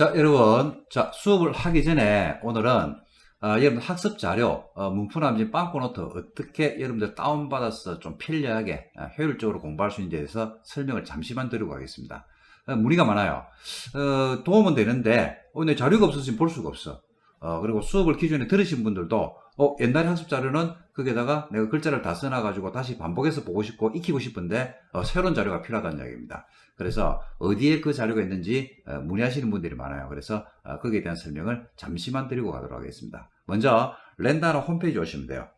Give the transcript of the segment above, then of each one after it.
자, 여러분. 자, 수업을 하기 전에 오늘은 어, 여러분 학습 자료, 어, 문프남진 빵꾸노트 어떻게 여러분들 다운받아서 좀 편리하게 어, 효율적으로 공부할 수 있는지에 대해서 설명을 잠시만 드리고 가겠습니다. 어, 문의가 많아요. 어, 도움은 되는데 오늘 자료가 없어서 볼 수가 없어. 어, 그리고 수업을 기존에 들으신 분들도 어, 옛날에 학습 자료는 거기에다가 내가 글자를 다 써놔가지고 다시 반복해서 보고 싶고 익히고 싶은데 어, 새로운 자료가 필요하다는 이야기입니다. 그래서 어디에 그 자료가 있는지 어, 문의하시는 분들이 많아요. 그래서 어, 거기에 대한 설명을 잠시만 드리고 가도록 하겠습니다. 먼저 랜다나 홈페이지 오시면 돼요.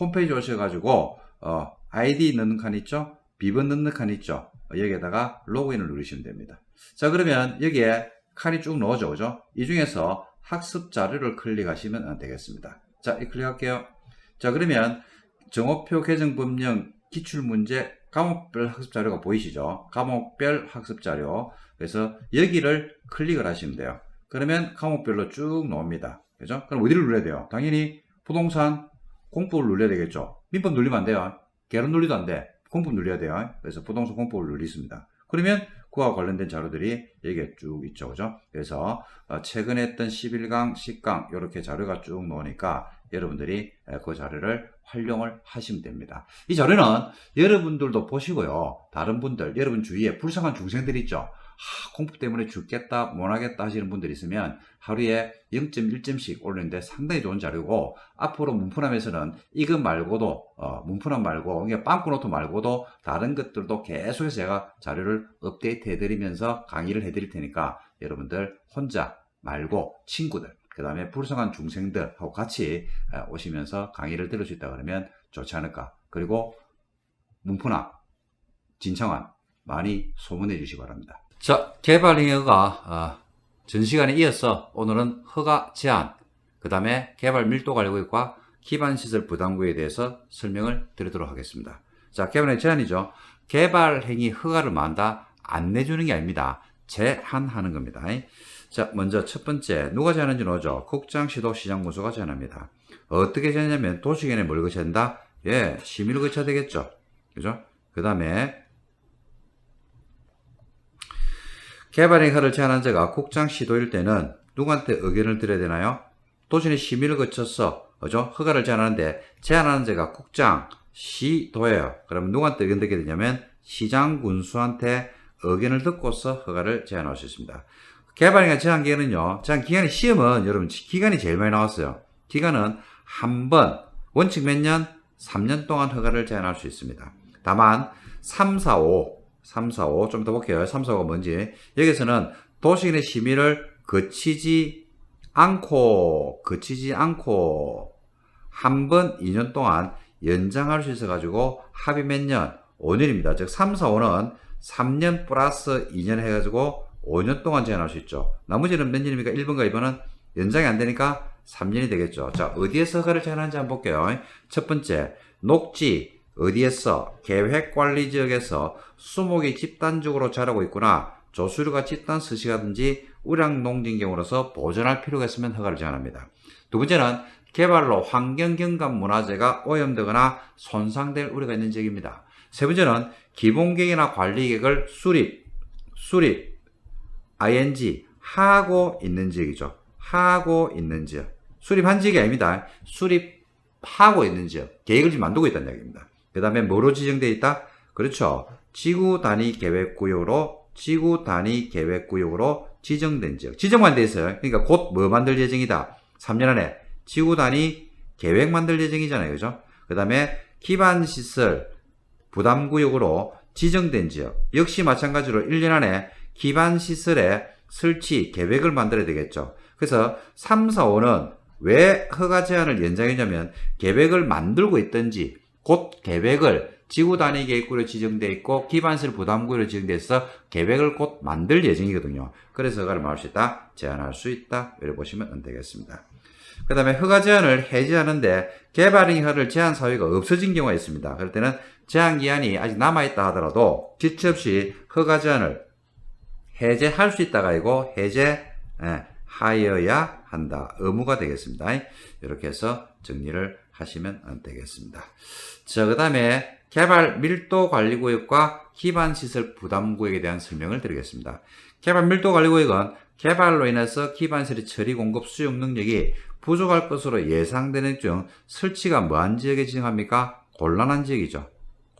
홈페이지 오셔가지고 어, 아이디 넣는 칸 있죠? 비번 넣는 칸 있죠? 어, 여기에다가 로그인을 누르시면 됩니다. 자 그러면 여기에 칸이 쭉 넣어져 오죠? 이 중에서 학습 자료를 클릭하시면 되겠습니다. 자, 이 클릭할게요. 자, 그러면 정오표 개정 법령 기출문제 과목별 학습 자료가 보이시죠? 과목별 학습 자료. 그래서 여기를 클릭을 하시면 돼요. 그러면 과목별로 쭉 나옵니다. 그죠? 그럼 어디를 눌러야 돼요? 당연히 부동산 공법을 눌러야 되겠죠? 민법 눌리면 안 돼요. 개론 눌리도 안 돼. 공법 눌려야 돼요. 그래서 부동산 공법을 눌리습니다. 그러면 그와 관련된 자료들이 여기에 쭉 있죠. 그죠? 그래서 어, 최근에 했던 11강, 10강 이렇게 자료가 쭉 나오니까 여러분들이 에, 그 자료를 활용을 하시면 됩니다. 이 자료는 여러분들도 보시고요. 다른 분들, 여러분 주위에 불쌍한 중생들 있죠. 하, 공부 때문에 죽겠다, 못하겠다 하시는 분들이 있으면 하루에 0.1점씩 올리는데 상당히 좋은 자료고 앞으로 문프남에서는 이것 말고도 어, 문프남 말고 이게 빵꾸노트 말고도 다른 것들도 계속해서 제가 자료를 업데이트 해드리면서 강의를 해드릴 테니까 여러분들 혼자 말고 친구들 그 다음에 불쌍한 중생들하고 같이 에, 오시면서 강의를 들을 수 있다 그러면 좋지 않을까 그리고 문프남 진청한 많이 소문해 주시기 바랍니다. 자, 개발행위가 아, 전 시간에 이어서 오늘은 허가 제한, 그 다음에 개발 밀도 관리구역과 기반시설 부담구에 대해서 설명을 드리도록 하겠습니다. 자, 개발의 제한이죠. 개발 행위 허가를 만다 안 내주는 게 아닙니다. 제한하는 겁니다. 자, 먼저 첫 번째, 누가 제한하는지 오죠. 국장 시도 시장문수가 제한합니다. 어떻게 제한하냐면 도시계획에 뭘 거쳐야 된다? 예, 심의를 거쳐야 되겠죠. 그죠? 그 다음에 개발행위를 제한한 자가 국장 시도일 때는 누구한테 의견을 드려야 되나요? 도시의 심의를 거쳐서 그죠? 허가를 제한하는데 제한하는 자가 국장 시도예요. 그러면 누구한테 의견 듣게 되냐면 시장 군수한테 의견을 듣고서 허가를 제한할 수 있습니다. 개발행위 제한 기간은요. 제한 기간이 시험은 여러분 기간이 제일 많이 나왔어요. 기간은 한 번 원칙 몇 년? 3년 동안 허가를 제한할 수 있습니다. 다만 3, 4, 5 3, 4, 5. 좀 더 볼게요. 3, 4, 5가 뭔지. 여기서는 도시인의 심의를 거치지 않고, 거치지 않고, 한 번 2년 동안 연장할 수 있어가지고 합의 몇 년? 5년입니다. 즉, 3, 4, 5는 3년 플러스 2년 해가지고 5년 동안 제한할 수 있죠. 나머지는 몇 년입니까? 1번과 2번은 연장이 안 되니까 3년이 되겠죠. 자, 어디에서 허가를 제한하는지 한번 볼게요. 첫 번째, 녹지, 어디에서 계획관리지역에서 수목이 집단적으로 자라고 있구나 조수류가 집단 서식하든지 우량농진 경우로서 보존할 필요가 있으면 허가를 제한합니다. 두 번째는 개발로 환경경관 문화재가 오염되거나 손상될 우려가 있는 지역입니다. 세 번째는 기본계획이나 관리계획을 수립, 수립, ing 하고 있는 지역이죠. 하고 있는 지역. 수립한 지역이 아닙니다. 수립하고 있는 지역. 계획을 지금 만들고 있다는 이야기입니다. 그 다음에 뭐로 지정되어 있다? 그렇죠. 지구 단위 계획 구역으로 지구 단위 계획 구역으로 지정된 지역. 지정만 돼 있어요. 그러니까 곧 뭐 만들 예정이다. 3년 안에 지구 단위 계획 만들 예정이잖아요. 그죠? 그 다음에 기반 시설 부담 구역으로 지정된 지역. 역시 마찬가지로 1년 안에 기반 시설의 설치 계획을 만들어야 되겠죠. 그래서 3, 4, 5는 왜 허가 제한을 연장했냐면 계획을 만들고 있든지 곧 계획을 지구 단위 계획구로 지정되어 있고 기반시설 부담구로 지정되어 있어 계획을 곧 만들 예정이거든요. 그래서 허가를 막을 수 있다, 제한할 수 있다 이렇게 보시면 되겠습니다. 그 다음에 허가 제한을 해지하는데 개발행위를 제한 사유가 없어진 경우가 있습니다. 그럴 때는 제한 기한이 아직 남아있다 하더라도 지체 없이 허가 제한을 해제할 수 있다가 아니고 해제 하여야 한다. 의무가 되겠습니다. 이렇게 해서 정리를 하시면 되겠습니다. 자, 그 다음에 개발 밀도 관리 구역과 기반 시설 부담 구역에 대한 설명을 드리겠습니다. 개발 밀도 관리 구역은 개발로 인해서 기반 시설 처리 공급 수용 능력이 부족할 것으로 예상되는 중 설치가 뭐한 지역에 지정합니까? 곤란한 지역이죠.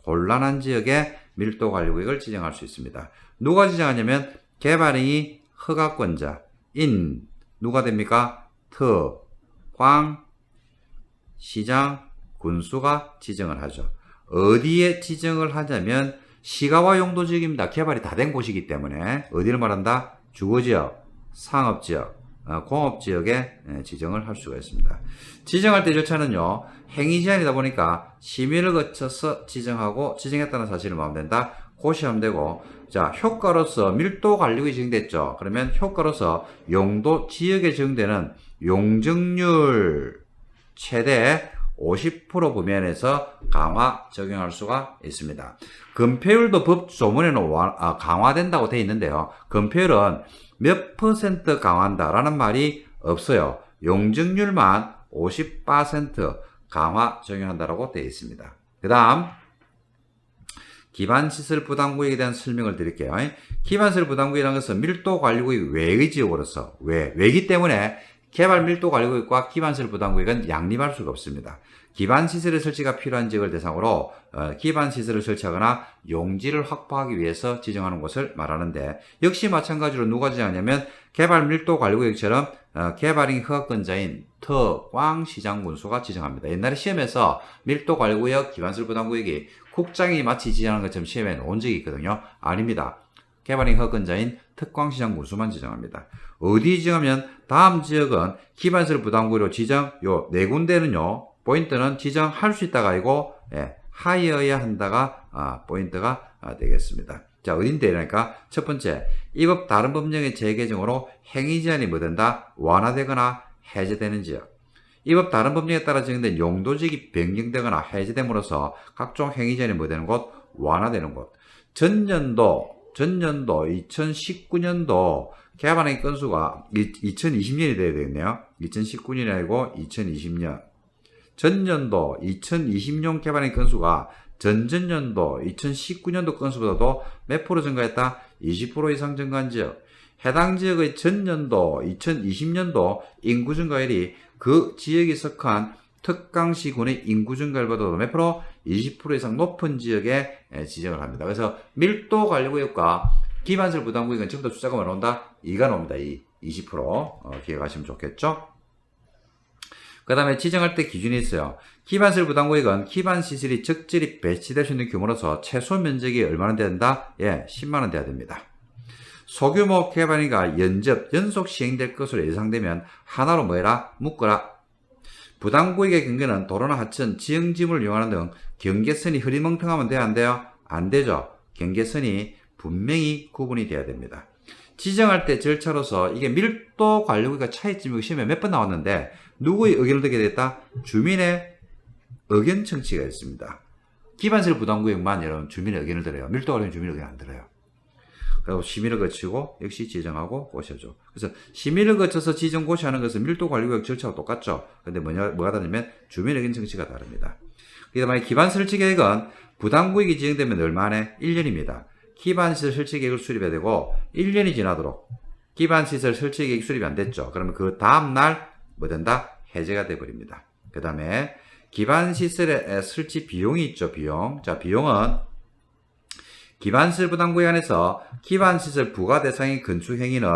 곤란한 지역에 밀도 관리 구역을 지정할 수 있습니다. 누가 지정하냐면 개발행위 허가권자 인 누가 됩니까? 트, 광, 시장, 군수가 지정을 하죠. 어디에 지정을 하냐면 시가와 용도 지역입니다. 개발이 다 된 곳이기 때문에 어디를 말한다? 주거 지역, 상업 지역, 어, 공업 지역에 예, 지정을 할 수가 있습니다. 지정할 때 절차는요, 행위 제한이다 보니까 심의를 거쳐서 지정하고 지정했다는 사실을 마음 된다. 고시하면 되고, 자, 효과로서 밀도 관리구이 지정됐죠. 그러면 효과로서 용도 지역에 적용되는 용적률 최대 50% 범위안에서 강화 적용할 수가 있습니다. 금폐율도 법 조문에는 와- 아, 강화된다고 되어 있는데요. 금폐율은 몇 퍼센트 강화한다라는 말이 없어요. 용적률만 50% 강화 적용한다라고 되어 있습니다. 그 다음 기반시설 부담구역에 대한 설명을 드릴게요. 기반시설 부담구역이라는 것은 밀도 관리구역 외의 지역으로서 외, 외기 때문에 개발 밀도 관리구 역과 기반시설 부담 구역은 양립할 수가 없습니다. 기반 시설의 설치가 필요한 지역을 대상으로 어, 기반 시설을 설치하거나 용지를 확보하기 위해서 지정하는 곳을 말하는데 역시 마찬가지로 누가 지정하냐면 개발 밀도 관리구역처럼 어, 개발인 허가권자인 터, 꽝, 시장, 군수가 지정합니다. 옛날에 시험에서 밀도 관리구역, 기반시설 부담 구역이 국장이 마치 지정하는 것처럼 시험에 온 적이 있거든요. 아닙니다. 개발인 허건자인 특광시장 군수만 지정합니다. 어디 지정하면 다음 지역은 기반시설 부담구로 지정 요 네 군데는요. 포인트는 지정할 수 있다가 아니고 예, 하여야 한다가 아, 포인트가 아, 되겠습니다. 자 어딘데 그러니까 첫 번째 이 법 다른 법령의 재개정으로 행위 제한이 뭐 된다 완화되거나 해제되는 지역 이 법 다른 법령에 따라 정된 용도지역이 변경되거나 해제됨으로써 각종 행위 제한이 뭐 되는 곳 완화되는 곳 전년도 전년도 2019년도 개발행 건수가 2020년이 돼야 되겠네요. 2019년이 아니고 2020년. 전년도 2020년 개발행 건수가 전전년도 2019년도 건수보다도 몇 프로 증가했다? 20% 이상 증가한 지역. 해당 지역의 전년도 2020년도 인구 증가율이 그 지역에 속한 특강시군의 인구 증가율보다도 몇 프로? 20% 이상 높은 지역에 예, 지정을 합니다. 그래서 밀도 관리구역과 기반설 부담구역은 전부 다 숫자가 나온다? 2가 나옵니다. 2. 20% 어, 기억하시면 좋겠죠? 그 다음에 지정할 때 기준이 있어요. 기반시설 부담구역은 기반 시설이 적절히 배치될 수 있는 규모로서 최소 면적이 얼마나 된다? 예, 10만원 돼야 됩니다. 소규모 개발이가 연접, 연속 시행될 것으로 예상되면 하나로 뭐해라? 묶어라. 부담구역의 경계는 도로나 하천, 지형지물을 이용하는 등 경계선이 흐리멍텅하면 돼야 안 돼요? 안 되죠. 경계선이 분명히 구분이 돼야 됩니다. 지정할 때 절차로서 이게 밀도 관리구역과 차이점이 시험에 몇 번 나왔는데 누구의 의견을 듣게 됐다? 주민의 의견 청취가 있습니다. 기반시설 부담구역만 여러분 주민의 의견을 들어요. 밀도 관리는 주민의 의견 안 들어요. 그리고 심의를 거치고 역시 지정하고 고시하죠. 그래서 심의를 거쳐서 지정 고시하는 것은 밀도 관리구역 절차와 똑같죠. 근데 뭐냐, 뭐가 다르냐면 주민 의견 청취가 다릅니다. 그 다음에 기반 설치 계획은 부담구역이 지정되면 얼마 안에 1년입니다. 기반 시설 설치 계획을 수립해야 되고 1년이 지나도록 기반 시설 설치 계획 수립이 안 됐죠. 그러면 그 다음 날 뭐 된다? 해제가 돼 버립니다. 그 다음에 기반 시설의 설치 비용이 있죠. 비용. 자 비용은 기반시설 부담구역 안에서 기반시설 부과 대상인 건축 행위는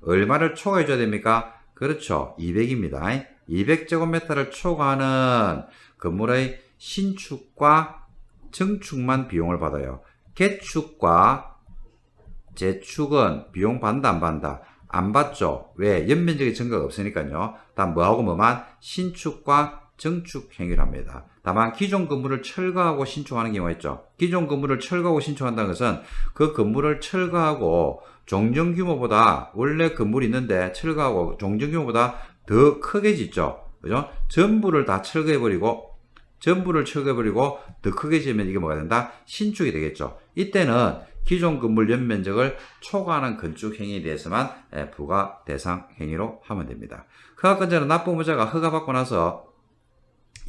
얼마를 초과해 줘야 됩니까? 그렇죠. 200입니다. 200제곱미터를 초과하는 건물의 신축과 증축만 비용을 받아요. 개축과 재축은 비용 받는다 안 받는다? 안 받죠. 왜? 연면적의 증가가 없으니까요. 단 뭐하고 뭐만 신축과 증축 행위를 합니다. 다만 기존 건물을 철거하고 신축하는 경우가 있죠. 기존 건물을 철거하고 신축한다는 것은 그 건물을 철거하고 종전 규모보다 원래 건물이 있는데 철거하고 종전 규모보다 더 크게 짓죠. 그죠? 전부를 다 철거해버리고 전부를 철거해버리고 더 크게 지으면 이게 뭐가 된다? 신축이 되겠죠. 이때는 기존 건물 연면적을 초과하는 건축 행위에 대해서만 예, 부과 대상 행위로 하면 됩니다. 허가권자는 납부무자가 허가받고 나서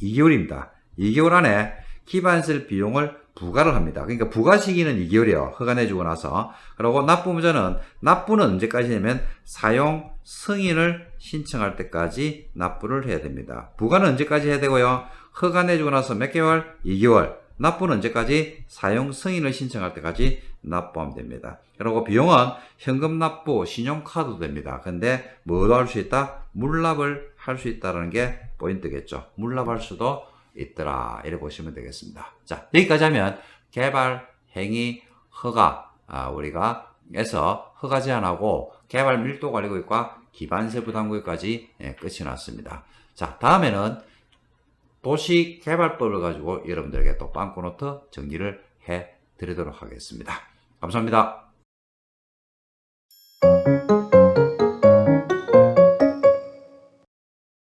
2개월입니다. 2개월 안에 기반시설 비용을 부과를 합니다. 그러니까 부과 시기는 2개월이에요. 허가 내주고 나서. 그리고 납부무자는 납부는 언제까지냐면 사용 승인을 신청할 때까지 납부를 해야 됩니다. 부과는 언제까지 해야 되고요. 허가 내주고 나서 몇 개월? 2개월. 납부는 언제까지? 사용 승인을 신청할 때까지 납부하면 됩니다. 그리고 비용은 현금 납부, 신용카드도 됩니다. 근데 뭐도 할 수 있다? 물납을 할 수 있다는 게 포인트겠죠. 물납할 수도 있더라. 이렇게 보시면 되겠습니다. 자, 여기까지 하면 개발, 행위, 허가, 아, 우리가 에서 허가 제한하고 개발 밀도 관리구역과 기반세 부담구역까지 예, 끝이 났습니다. 자, 다음에는 도시개발법을 가지고 여러분들에게 또 빵꾸노트 정리를 해 드리도록 하겠습니다. 감사합니다.